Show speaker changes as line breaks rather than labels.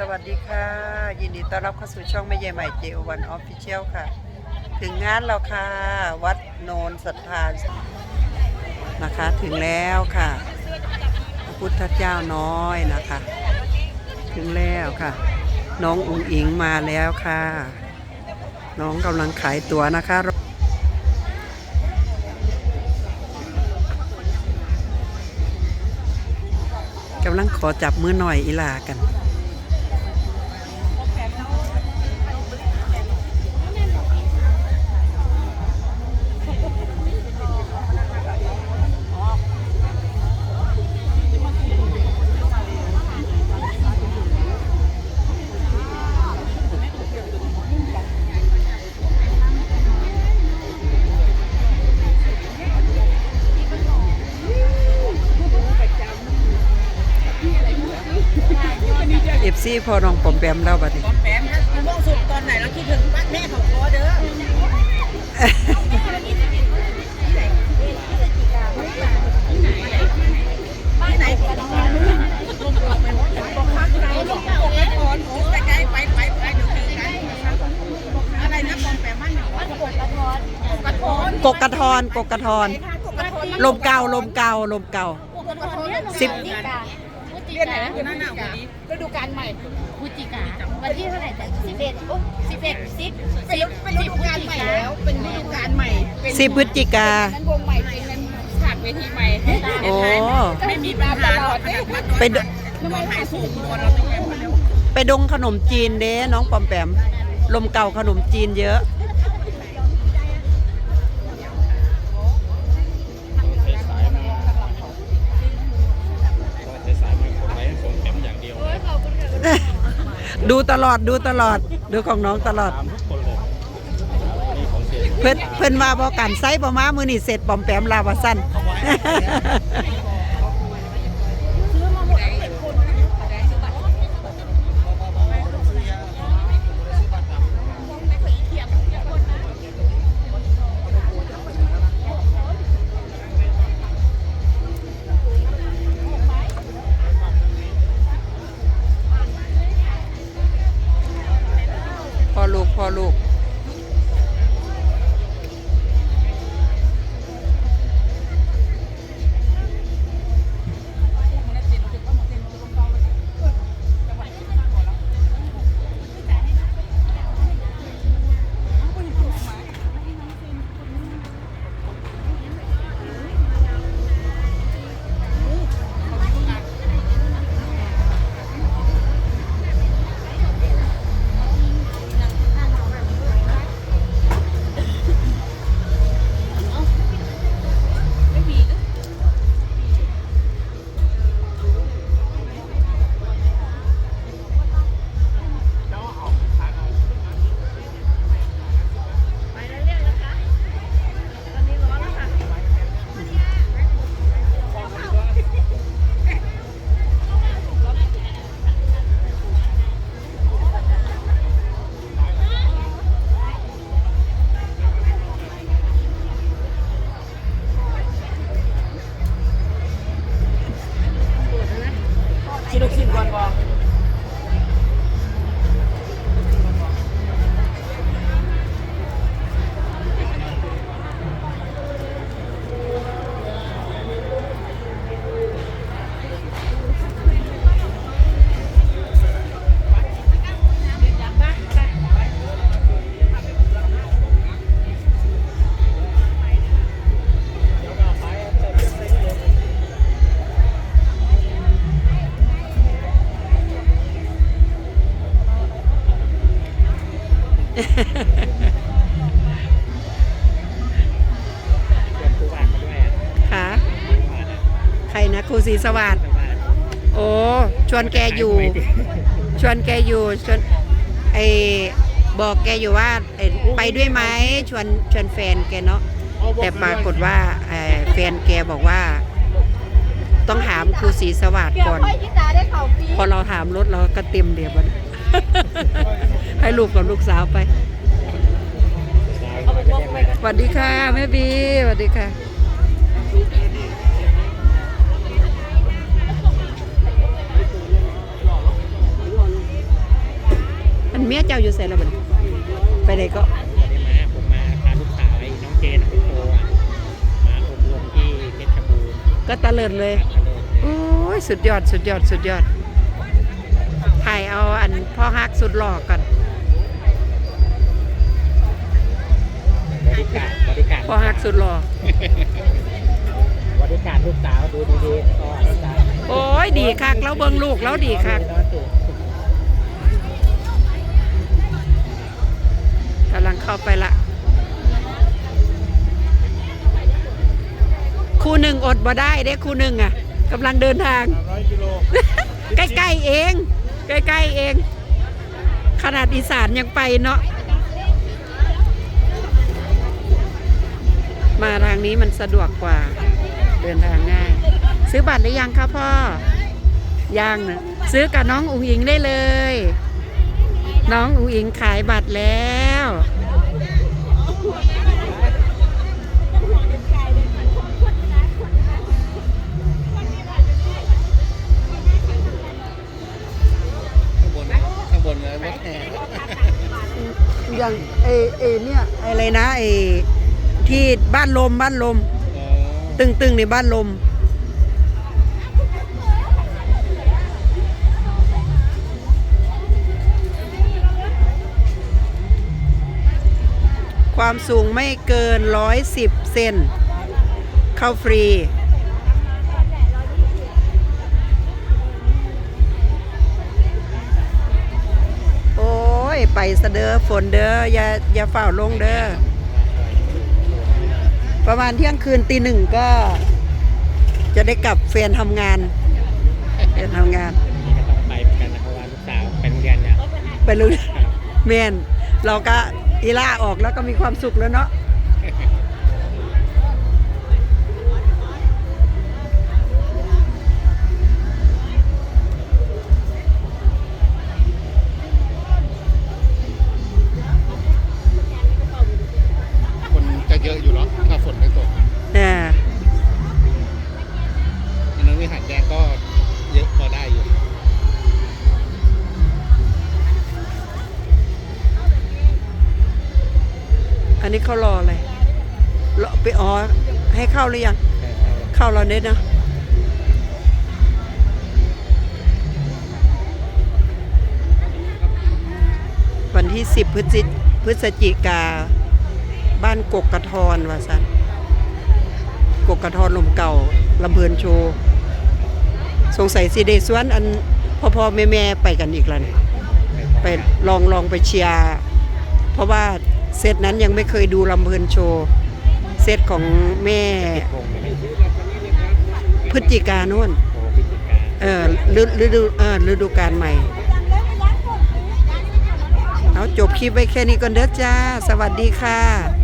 สวัสดีค่ะ ยินดีต้อนรับเข้าสู่ช่องแม่ใหญ่ใหม่เจอวันออฟฟิเชียลค่ะ ถึงงานแล้วค่ะ วัดโนนศรัทธานะคะถึงแล้วค่ะพระพุทธเจ้าน้อยนะคะ ถึงแล้วค่ะ น้องอุ๋งอิงมาแล้วค่ะ น้องกำลังขายตั๋วนะคะกำลังขอจับมือหน่อยอีลากัน พอน้องปอมแปมแล้วบัดนี้
ปอมแปมถ้าคุณม่วงสุกตอนไหนเราคิดถึงบ้านแม่ของคอเด้อบ้านไหนบอกพักไหนบอกพักไหนก่อนโอ้ใกล้ๆไปไปไปเดี๋ยวเจอกันอะไรนะปอมแปมบ้านไหนวะกกระทอนกกระทอน
กกกระทอนกกกระทอน
กกระทอน
ลมเก่าลมเก่าลมเก่า
กกระทอน
สิบ
เรียนไหนนะอยู่หน้าหนาวดีฤดูกาลใหม่
พฤศจิกาวันที่เท่าไหร่แต่สิบเอ็ดโอ้สิบเอ็ดสิบ
เป็นเป็นฤดูกาลใหม่แล้ว เป็นฤดูกาลใหม่เป็น
สิบพฤศจิกา
นั้นวงใหม่เป็นฉากเวทีใหม่
โอ้
ไม่มีปัญหาหรอก
ไปด
น้ำมันหายสูงตัวเราต้องแก้ปัญหา
ไปดงขนมจีนเด้น้องปอมแปมลมเก่าขนมจีนเยอะ
ดู
ตลอดดูตลอดดูของน้องตลอด
ตามทุกคนเลยนี่ของเสีย
เพิ่นเพิ่นว่าบ่กันไซบ่มามือนี่เสร็จปอมแปมลาวาสั้นพ่อ ลู สวัสดิ์
ผู้บ้าน
โอ้ชวนแกอยู่ ชวนแกอยู่ชวนไอบอกแกอยู่ว่าเอ่อไปด้วยไหมชวนชวนแฟนแกเนาะแต่ปรากฏว่าเอ่อแฟนแกบอกว่า ต้องถามครูศรีสวัสดิ์
เกี่ยว
ก่อน
ค่อยยินดาได้เข่าฟรี
พอเราถามรถเราก็เต็มเดียวมันให้ลูกกับลูกสาวไปสวัสดีค่ะแม่บีสวัสดีค่ะ มียเจ้าอยู่ไสแล้วบัดนี้ไปไหนก็
วันนี้มาผมมาพาลูกสาวไอ้น้องเจนน้องโตอะมาอบรมที่เพชรบูรณ์
ก็ตะเลิดเลย
ก็เลย
โอ้ยสุดยอดสุดยอดสุดยอดถ่ายเอาอันพ่อฮักสุดหล่อก่อน
บริการบริการ
พ่อฮักสุดหล่อบ
ริการลูกสาวดูดีๆก็ลูกสาว
โอ้ยดีคักแล้วเบิ่งลูกแล้วดีคัก กำลังเข้าไปละคู่หนึ่งอดบ่ได้เด้คู่หนึ่งอะกำลังเดินทาง
ร้อยกิโล
ใกล้ๆเอง ใกล้ๆเอง ขนาดอีสานยังไปเนาะมาทางนี้มันสะดวกกว่า เดินทางง่าย ซื้อบัตรหรือยังคะพ่อยังนะซื้อกับน้องอุ๋งอิงได้เลย น้องอุ๋งอิงขายบัตรแล้ว
ข้างบนข้างบนเลยรถแห่
อย่างเอเอเนี่ยอะไรนะเอที่บ้านลมบ้านลม ตึงตึงในบ้านลม ความสูงไม่เกิน 110 เซนเข้าฟรี โอ้ย ไปสะเด้อฝนเด้ออย่าอย่าฝ่าวลงเด้อประมาณเที่ยงคืนตีหนึ่งก็จะได้กลับเฟนทำงานเฟนทำงาน
นี่ก็ต้องไปเหมือนกันนะเพราะว่าลูกสาวไปโรงเรียนเนี่ย
ไปเลยแมนเราก็ อีล่าออกแล้วก็มีความสุขแล้วเนาะ อันนี้เขารออะไรรอไปอ๋อให้เข้าหรือยัง เข้าแล้วเน็ตนะ วันที่10พฤศจิพฤศจิกา บ้านกกกระทอนว่าสันกกกระทอนลมเก่าลำเพลินโชว์สงสัยสิเดสวนอันพ่อพ่อแม่แม่ไปกันอีกแล้วนี่ไปลองลองไปเชียร์เพราะว่า เซตนั้นยังไม่เคยดูลำเพลินโชว์ เซตของแม่
วงไม่ให้
พฤศจิกาโน่น
โอ้พิจิกา
เออฤฤดูเออฤดูการใหม่ เอาจบคลิปไว้แค่นี้ก่อนเด้อจ้า สวัสดีค่ะ